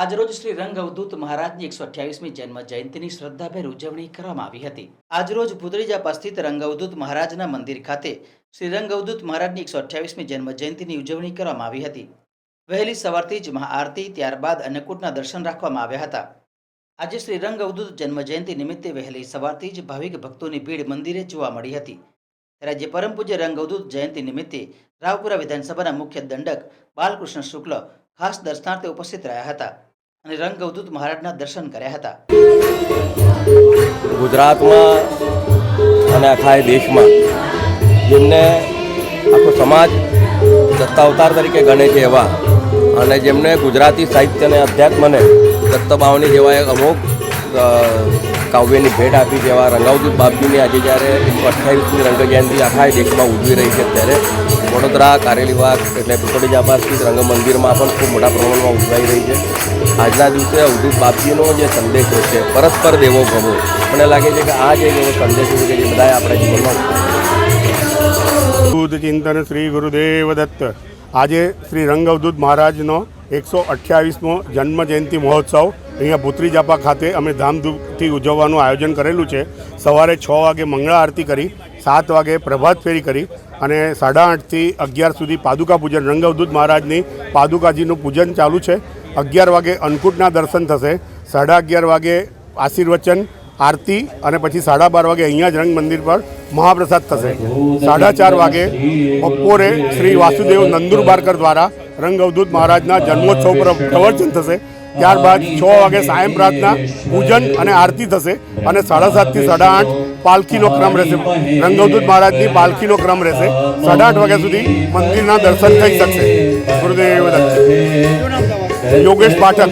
આજરોજ શ્રી રંગ અવધૂત મહારાજની એકસો અઠ્યાવીસમી જન્મ જયંતિની શ્રદ્ધાભેર ઉજવણી કરવામાં આવી હતી. આજરોજ પુતળીજાપા સ્થિત રંગ અવધૂત મહારાજના મંદિર ખાતે શ્રી રંગ અવધૂત મહારાજની એકસો અઠ્યાવીસમી જન્મ જયંતિની ઉજવણી કરવામાં આવી હતી. વહેલી સવારથી જ મહાઆરતી ત્યારબાદ અન્નકૂટના દર્શન રાખવામાં આવ્યા હતા. આજે શ્રી રંગ અવધૂત જન્મ જયંતિ નિમિત્તે વહેલી સવારથી જ ભાવિક ભક્તોની ભીડ મંદિરે જોવા મળી હતી. રાજ્ય પરમ પૂજ્ય રંગ અવધૂત જયંતિ નિમિત્તે રાવપુરા વિધાનસભાના મુખ્ય દંડક બાલકૃષ્ણ શુક્લ ખાસ દર્શનાર્થે ઉપસ્થિત રહ્યા હતા. અને રંગ મહારાજના દર્શન કર્યા હતા. ગુજરાતમાં અને આખા દેશમાં જેમને આખો સમાજ દત્તા અવતાર તરીકે ગણે છે એવા, અને જેમને ગુજરાતી સાહિત્ય અને અધ્યાત્મને દત્તભાવની જેવા એક અમુક કાવ્યની ભેટ આપી જેવા રંગાવદૂત બાપજીની આજે જ્યારે એકસો અઠ્યાવીસમી રંગ જયંતિ આખા દેશમાં ઉજવી રહી છે ત્યારે વડોદરા કારેલીબાગ એટલે પુતળી જાપા સ્થિત રંગ મંદિરમાં પણ ખૂબ મોટા પ્રમાણમાં ઉજવાઈ રહી છે. આજના દિવસે અવધૂત બાપજીનો જે સંદેશો છે, પરસ્પર દેવો ભવો, મને લાગે છે કે આ જ એવો સંદેશો છે કે જે બધાએ આપણા જીવનમાં દૂધ ચિંતન શ્રી ગુરુદેવ દત્ત. આજે શ્રી રંગ અવધૂત મહારાજનો એકસો અઠ્યાવીસમો જન્મ જયંતિ મહોત્સવ. અહીંયા પુત્રી જાપા ખાતે અમે ધામધૂમથી ઉજવવાનું આયોજન કરેલું છે. સવારે છ વાગે મંગળા આરતી કરી, સાત વાગે પ્રભાત ફેરી કરી અને સાડા આઠથી અગિયાર સુધી પાદુકા પૂજન, રંગવદૂત મહારાજની પાદુકાજીનું પૂજન ચાલુ છે. અગિયાર વાગે અન્નકૂટના દર્શન થશે, સાડા અગિયાર વાગે આશીર્વચન, આરતી અને પછી સાડા બાર વાગે અહીંયા જ રંગ મંદિર પર મહાપ્રસાદ થશે. સાડા ચાર વાગે બપોરે શ્રી વાસુદેવ નંદુરબારકર દ્વારા રંગ અવધૂત મહારાજના જન્મોત્સવ પર પ્રવચન થશે. ત્યારબાદ છ વાગે સાયમ પ્રાર્થના પૂજન અને આરતી થશે અને સાડા સાતથી સાડા આઠ પાલખીનો ક્રમ રહેશે. રંગવદૂત મહારાજની પાલખીનો ક્રમ રહેશે. સાડા આઠ વાગ્યા સુધી મંદિરના દર્શન થઈ શકશે. ગુરુદેવ યોગેશ પાઠક